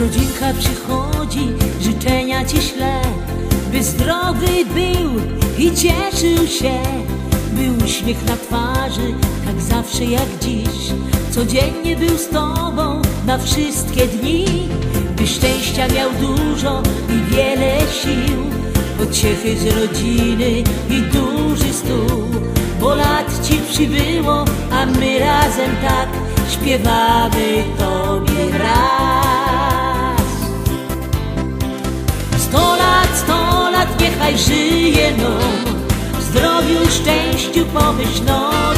rodzinka przychodzi, życzenia ci śle, by zdrowy był i cieszył się, by uśmiech na twarzy, tak zawsze jak dziś, codziennie był z tobą na wszystkie dni, by szczęścia miał dużo i wiele sił, pociechy z rodziny i duży stół, bo lat ci przybyło, a my razem tak śpiewamy tobie niechaj żyje nam w zdrowiu, szczęściu, pomyślności. Sto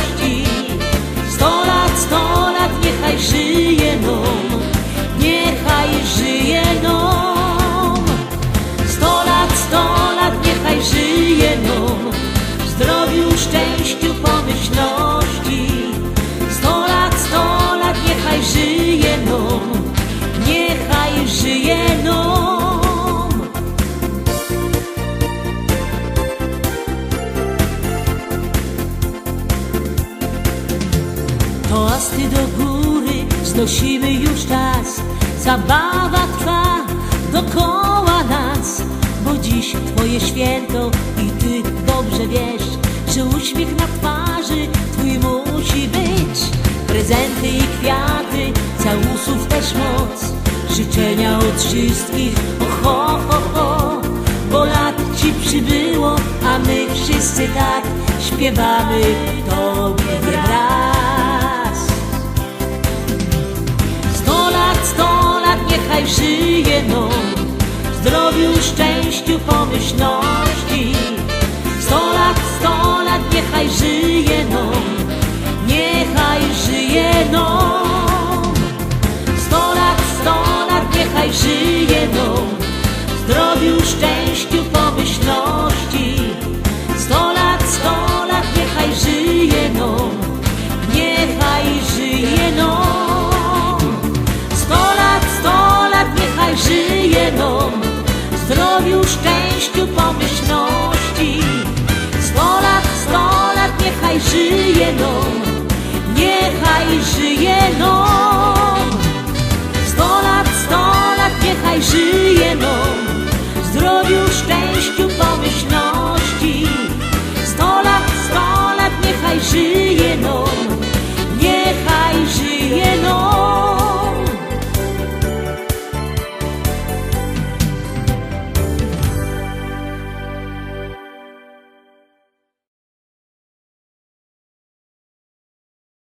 Toasty do góry znosimy już czas. Zabawa trwa dokoła nas Bo dziś twoje święto i ty dobrze wiesz Że uśmiech na twarzy twój musi być. Prezenty i kwiaty, całusów też moc. Życzenia od wszystkich, o ho, ho, ho. Bo lat ci przybyło, a my wszyscy tak Śpiewamy. Tobie raz szczęściu, pomyślności. Sto lat, sto lat, niechaj żyje nam, niechaj żyje nam. Sto lat, sto lat, niechaj żyje zdrowiu, szczęściu pomyślności.